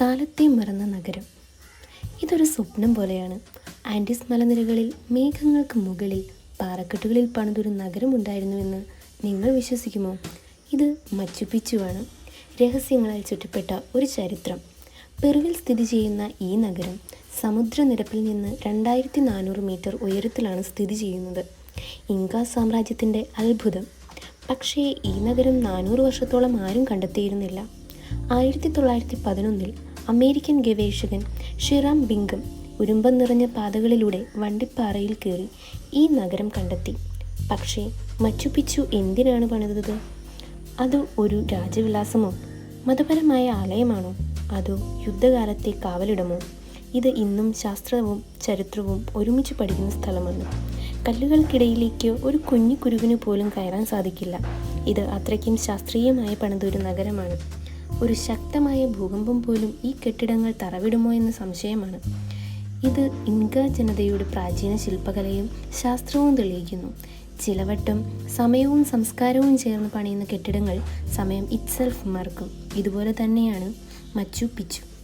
കാലത്തെ മറന്ന നഗരം. ഇതൊരു സ്വപ്നം പോലെയാണ്. ആൻഡീസ് മലനിരകളിൽ മേഘങ്ങൾക്ക് മുകളിൽ പാറക്കെട്ടുകളിൽ പണിതൊരു നഗരമുണ്ടായിരുന്നുവെന്ന് നിങ്ങൾ വിശ്വസിക്കുമോ? ഇത് മച്ചുപിച്ചുവാണ് രഹസ്യങ്ങളാൽ ചുറ്റപ്പെട്ട ഒരു ചരിത്രം. പെറുവിൽ സ്ഥിതി ചെയ്യുന്ന ഈ നഗരം സമുദ്രനിരപ്പിൽ നിന്ന് രണ്ടായിരത്തി നാനൂറ് മീറ്റർ ഉയരത്തിലാണ് സ്ഥിതി ചെയ്യുന്നത്. ഇങ്ക സാമ്രാജ്യത്തിന്റെ അത്ഭുതം. പക്ഷേ ഈ നഗരം നാനൂറ് വർഷത്തോളം ആരും കണ്ടെത്തിയിരുന്നില്ല. ആയിരത്തി തൊള്ളായിരത്തി പതിനൊന്നിൽ അമേരിക്കൻ ഗവേഷകൻ ഷിറാം ബിങ്കം ഉരുമ്പം നിറഞ്ഞ പാതകളിലൂടെ വണ്ടിപ്പാറയിൽ കയറി ഈ നഗരം കണ്ടെത്തി. പക്ഷേ മച്ചുപിച്ചു എന്തിനാണ് പണിതത്? അത് ഒരു രാജവിലാസമോ? മതപരമായ ആലയമാണോ? അതോ യുദ്ധകാലത്തെ കാവലിടമോ? ഇത് ഇന്നും ശാസ്ത്രവും ചരിത്രവും ഒരുമിച്ച് പഠിക്കുന്ന സ്ഥലമാണ്. കല്ലുകൾക്കിടയിലേക്ക് ഒരു കുഞ്ഞു കുരുവിന് പോലും കയറാൻ സാധിക്കില്ല. ഇത് അത്രയ്ക്കും ശാസ്ത്രീയമായി പണിതൊരു നഗരമാണ്. ഒരു ശക്തമായ ഭൂകമ്പം പോലും ഈ കെട്ടിടങ്ങൾ തറവിടുമോ എന്ന സംശയമാണ്. ഇത് ഇൻക ജനതയുടെ പ്രാചീന ശില്പകലയും ശാസ്ത്രവും തെളിയിക്കുന്നു. ചിലവട്ടം സമയവും സംസ്കാരവും ചേർന്ന് പണിയുന്ന കെട്ടിടങ്ങൾ സമയം ഇറ്റ്സെൽഫ് മറക്കും. ഇതുപോലെ തന്നെയാണ് മച്ചു പിച്ചു.